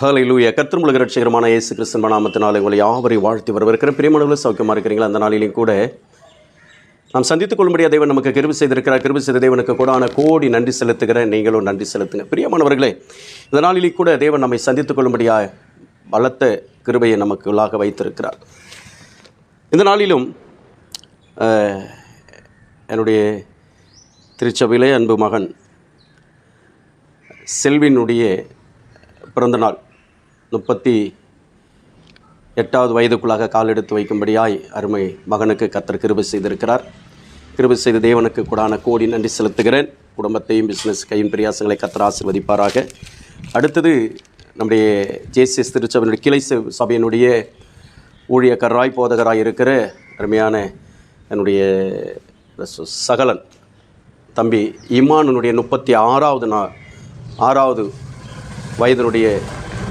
ஹalleluya கர்த்தர் ரட்சிகரமான இயேசு கிறிஸ்தன் நாமத்தினாலே உங்களை யாவரை வாழ்த்தி வரவிருக்கிற பிரியமானவர்கள் சௌக்கியமாக இருக்கிறீங்களா அந்த நாளிலையும் கூட நாம் சந்தித்துக் கொள்ளும்படியா தேவன் நமக்கு கிருபி செய்திருக்கிறார். கிருபி செய்த தேவனுக்கு கூடான கோடி நன்றி செலுத்துகிறேன் நீங்களும் நன்றி செலுத்துங்க. பிரியமானவர்களே இந்த நாளிலே கூட தேவன் நம்மை சந்தித்துக் கொள்ளும்படியா பலத்த கிருபையை நமக்கு உள்ளாக வைத்திருக்கிறார். இந்த நாளிலும் என்னுடைய திருச்சபையிலே அன்பு மகன் செல்வினுடைய பிறந்தநாள் முப்பத்தி எட்டாவது வயதுக்குள்ளாக கால் எடுத்து வைக்கும்படியாய் அருமை மகனுக்கு கத்தர் கிருபை செய்திருக்கிறார். கிருபை செய்த தேவனுக்கு கூடான கோடி நன்றி செலுத்துகிறேன். குடும்பத்தையும் பிஸ்னஸ் கையின் பிரியாசங்களை கத்தர் ஆசிர்வதிப்பாராக. அடுத்தது நம்முடைய ஜேசிஎஸ் திருச்சபையினுடைய கிளை சபையினுடைய ஊழியக்காரராய் போதகராய் இருக்கிற அருமையான என்னுடைய சகலன் தம்பி இமானனுடைய முப்பத்தி ஆறாவது நாள் ஆறாவது வயதினுடைய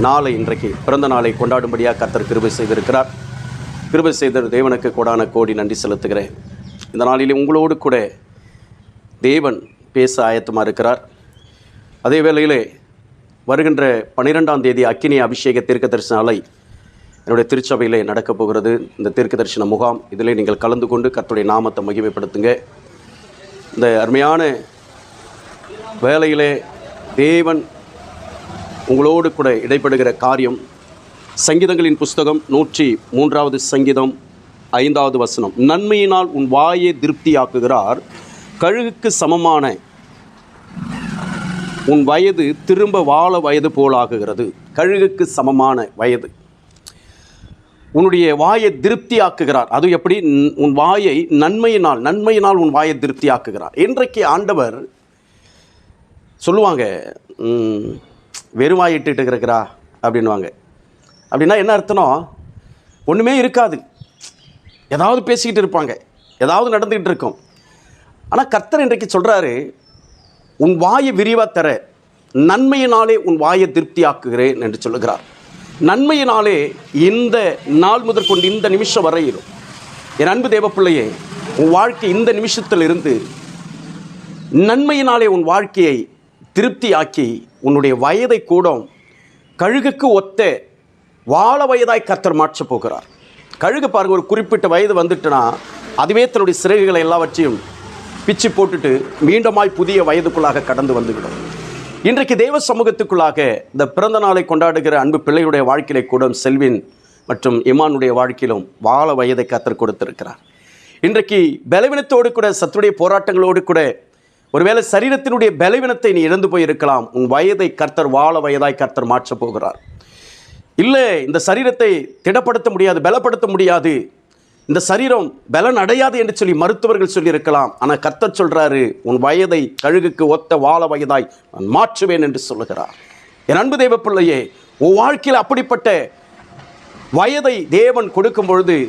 நாளை இன்றைக்கு பிறந்த நாளை கொண்டாடும்படியாக கர்த்தர் கிருபை செய்திருக்கிறார். கிருபை செய்த தேவனுக்கு கோடான கோடி நன்றி செலுத்துகிறேன். இந்த நாளிலே உங்களோடு கூட தேவன் பேச ஆயத்தமாக இருக்கிறார் அதே வேளையிலே வருகின்ற பன்னிரெண்டாம் தேதி அக்கினி அபிஷேக தீர்க்க தரிசனாலை என்னுடைய திருச்சபையிலே நடக்கப் போகிறது. இந்த தீர்க்க தரிசன முகாம் இதிலே நீங்கள் கலந்து கொண்டு கர்த்தருடைய நாமத்தை மகிமைப்படுத்துங்க. இந்த அருமையான வேலையிலே தேவன் உங்களோடு கூட இடைப்படுகிற காரியம் சங்கீதங்களின் புஸ்தகம் நூற்றி மூன்றாவது சங்கீதம் ஐந்தாவது வசனம். நன்மையினால் உன் வாயை திருப்தியாக்குகிறார் கழுகுக்கு சமமான உன் வயது திரும்ப வாழ வயது போலாகுகிறது கழுகுக்கு சமமான வயது. உன்னுடைய வாயை திருப்தியாக்குகிறார். அது எப்படி? உன் வாயை நன்மையினால் நன்மையினால் உன் வாயை திருப்தியாக்குகிறார். இன்றைக்கு ஆண்டவர் சொல்லுவாங்க ம், வெறும் இருக்கிறா அப்படின்வாங்க அப்படின்னா என்ன அர்த்தம் ஒன்றுமே இருக்காது. ஏதாவது பேசிக்கிட்டு இருப்பாங்க. ஏதாவது நடந்துக்கிட்டு இருக்கும். ஆனால் கர்த்தர் இன்றைக்கு சொல்கிறாரு உன் வாயை விரிவாக தர. நன்மையினாலே உன் வாயை திருப்தியாக்குகிறேன் என்று சொல்லுகிறார். நன்மையினாலே இந்த நாள் முதற்கொண்டு இந்த நிமிஷம் வரையிலும் என் அன்பு தேவப்பிள்ளையே உன் வாழ்க்கை இந்த நிமிஷத்தில் இருந்து நன்மையினாலே உன் வாழ்க்கையை திருப்தியாக்கி உன்னுடைய வயதை கூட கழுகுக்கு ஒத்த வாழ வயதாய் கர்த்தர் மாற்றப் போகிறார். கழுகு பாருங்க ஒரு குறிப்பிட்ட வயது வந்துட்டுனா அதுவே தன்னுடைய சிறகுகளை எல்லாவற்றையும் பிச்சு போட்டுட்டு மீண்டுமாய் புதிய வயதுக்குள்ளாக கடந்து வந்துவிடும். இன்றைக்கு தேவ சமூகத்துக்குள்ளாக இந்த பிறந்த நாளை கொண்டாடுகிற அன்பு பிள்ளையுடைய வாழ்க்கையிலே கூட செல்வின் மற்றும் இமானுடைய வாழ்க்கையிலும் வாழ வயதை கத்தர் கொடுத்திருக்கிறார். இன்றைக்கு பலவீனத்தோடு கூட சத்துடைய போராட்டங்களோடு கூட ஒருவேளை சரீரத்தினுடைய பலவீனத்தை நீ இழந்து போயிருக்கலாம். உன் வயதை கர்த்தர் வாழ வயதாய் கர்த்தர் மாற்றப் போகிறார். இல்லை இந்த சரீரத்தை திடப்படுத்த முடியாது பலப்படுத்த முடியாது. இந்த சரீரம் பலன் அடையாது என்று சொல்லி மருத்துவர்கள் சொல்லியிருக்கலாம். ஆனால் கர்த்தர் சொல்கிறாரு உன் வயதை கழுகுக்கு ஒத்த வாழ வயதாய் நான் மாற்றுவேன் என்று சொல்லுகிறார். என் அன்பு தெய்வ பிள்ளையே உன் வாழ்க்கையில் அப்படிப்பட்ட வயதை தேவன் கொடுக்கும் பொழுது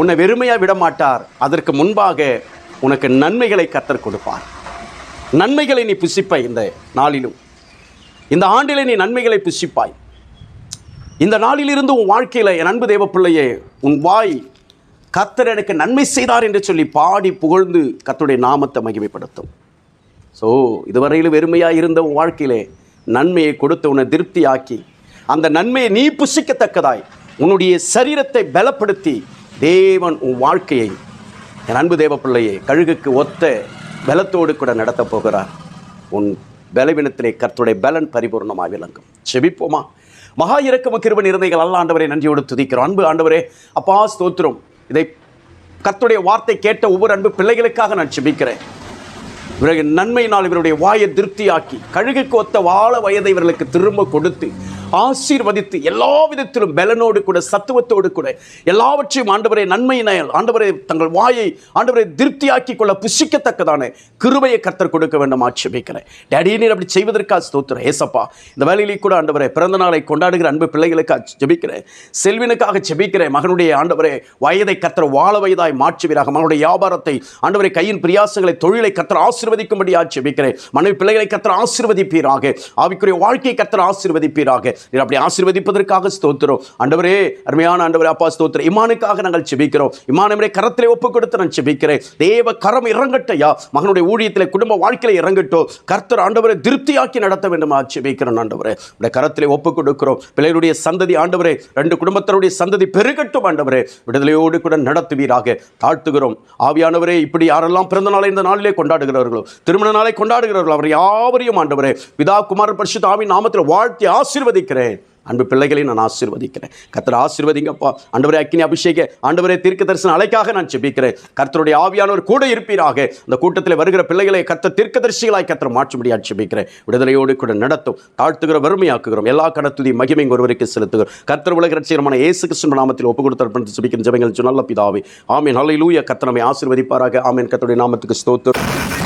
உன்னை வெறுமையாக விட மாட்டார் அதற்கு முன்பாக உனக்கு நன்மைகளை கர்த்தர் கொடுப்பார். நன்மைகளை நீ புசிப்பாய் இந்த நாளிலும். இந்த ஆண்டிலே நீ நன்மைகளை புசிப்பாய். இந்த நாளிலிருந்து உன் வாழ்க்கையில் என் அன்பு தேவ பிள்ளையே உன் வாய் கத்தர் எனக்கு நன்மை செய்தார் என்று சொல்லி பாடி புகழ்ந்து கத்தருடைய நாமத்தை மகிமைப்படுத்தும். ஸோ இதுவரையிலும் வெறுமையாக இருந்த உன் வாழ்க்கையிலே நன்மையை கொடுத்து உன்னை திருப்தியாக்கி அந்த நன்மையை நீ புசிக்கத்தக்கதாய் உன்னுடைய சரீரத்தை பலப்படுத்தி தேவன் உன் வாழ்க்கையை என் அன்பு தேவ பிள்ளையே கழுகுக்கு ஒத்த பலத்தோடு கூட நடத்தப் போகிறார். உன் பலவீனத்திலே கர்த்துடைய பலன் பரிபூர்ணமாக விளங்கும். செபிப்போமா? மகா இறக்கம கிருப நிர்ணயங்கள் அல்ல ஆண்டவரை நன்றியோடு துதிக்கிறோம். அன்பு ஆண்டவரே அப்பா ஸ்தோத்திரம். இதை கர்த்துடைய வார்த்தை கேட்ட ஒவ்வொரு அன்பு பிள்ளைகளுக்காக நான் செபிக்கிறேன். இவர்கள் நன்மையினால் இவருடைய வாயை திருப்தியாக்கி கழுகுக்கு ஒத்த வாழ வயதை இவர்களுக்கு திரும்ப கொடுத்து ஆசீர்வதித்து எல்லா விதத்திலும் பலனோடு கூட சத்துவத்தோடு கூட எல்லாவற்றையும் ஆண்டவரை நன்மையினால் ஆண்டவரை தங்கள் வாயை ஆண்டவரை திருப்தியாக்கி கொள்ள புசிக்கத்தக்கதான கிருபையை கர்த்தர் கொடுக்க வேண்டும் ஆட்சேபிக்கிறேன். டேடி நீர் அப்படி செய்வதற்காக ஸ்தோத்திரம். ஏசப்பா இந்த வேலையிலேயே கூட ஆண்டவரை பிறந்த நாளை கொண்டாடுகிற அன்பு பிள்ளைகளுக்காக ஜெபிக்கிறேன். செல்வினுக்காக ஜெபிக்கிறேன். மகனுடைய ஆண்டவரே வயதை கர்த்தர் வாழ வயதாய் மாற்றுவீராக. மகனுடைய வியாபாரத்தை ஆண்டவரை கையின் பிரியாசங்களை தொழிலை கர்த்தர் ஆசிர்வதிக்கும்படி ஆட்சேபிக்கிறேன் மனைவி பிள்ளைகளை கத்தர் ஆசீர்வதிப்பீராக. ஆவிக்குரிய வாழ்க்கையை கத்தர் ஆசீர்வதிப்பீராக. நீர் அப்படி ஆசீர்வதிப்பதற்காக ஸ்தோத்திரம். ஆண்டவரே அருமையான ஆண்டவரே அப்பா ஸ்தோத்திரம். இமானுக்காக நாங்கள் செபிக்கிறோம். இமானவரே கரத்திலே ஒப்பு கொடுத்து நான் செபிக்கிறேன். தேவ கரம் இறங்கட்டையா? மகனுடைய ஊழியத்தில் குடும்ப வாழ்க்கையில் இறங்கட்டும். கர்த்தர் ஆண்டவரை திருப்தியாக்கி நடத்த வேண்டும் ஜெபிக்கிறோம் ஆண்டவரே. உடைய கரத்திலே ஒப்பு கொடுக்கிறோம் பிள்ளைகளுடைய சந்ததி ஆண்டவரே ரெண்டு குடும்பத்தினுடைய சந்ததி பெருகட்டும் ஆண்டவரே. விடுதலையோடு கூட நடத்துவீராக. தாழ்த்துகிறோம். ஆவியானவரே இப்படி யாரெல்லாம் பிறந்த நாளை இந்த நாளிலே கொண்டாடுகிறவர்களோ திருமண நாளை கொண்டாடுகிறார்களோ அவர் யாவரையும் ஆண்டவரே பிதா குமார பரிசுத்த ஆவி நாமத்தில் வாழ்த்தி ஆசீர்வதிக்கிறேன். அன்பு பிள்ளைகளை நான் ஆசீர்வதிக்கிறேன். கர்த்தர் ஆசீர்வதிங்கப்பா. ஆண்டவரே அக்கினி அபிஷேக ஆண்டவரே தீர்க்க தரிசன அலைக்காக நான் செபிக்கிறேன் கர்த்தருடைய ஆவியானவர் கூட இருப்பீராக. அந்த கூட்டத்தில் வருகிற பிள்ளைகளை கர்த்தர் தீர்க்கதரிசிகளாய் கர்த்தர் மாற்றும்படியாக செபிக்கிறேன் விடுதலையோடு கூட நடத்தும் தாழ்த்துகிற வறுமையாக்குகிறோம். எல்லா கடத்துதி மகிமை ஒருவருக்கு செலுத்துகிறோம். கர்த்தர் உலக ரட்சிகரமான இயேசு கிறிஸ்துவின் நாமத்தில் ஒப்பு கொடுத்து செபிக்கிற ஜெபங்கள் நல்ல பிதாவே ஆமீன். நல்ல லூய நம்மை ஆசீர்வதிப்பாராக. ஆமீன். கர்த்தருடைய நாமத்துக்கு ஸ்தோத்திரம்.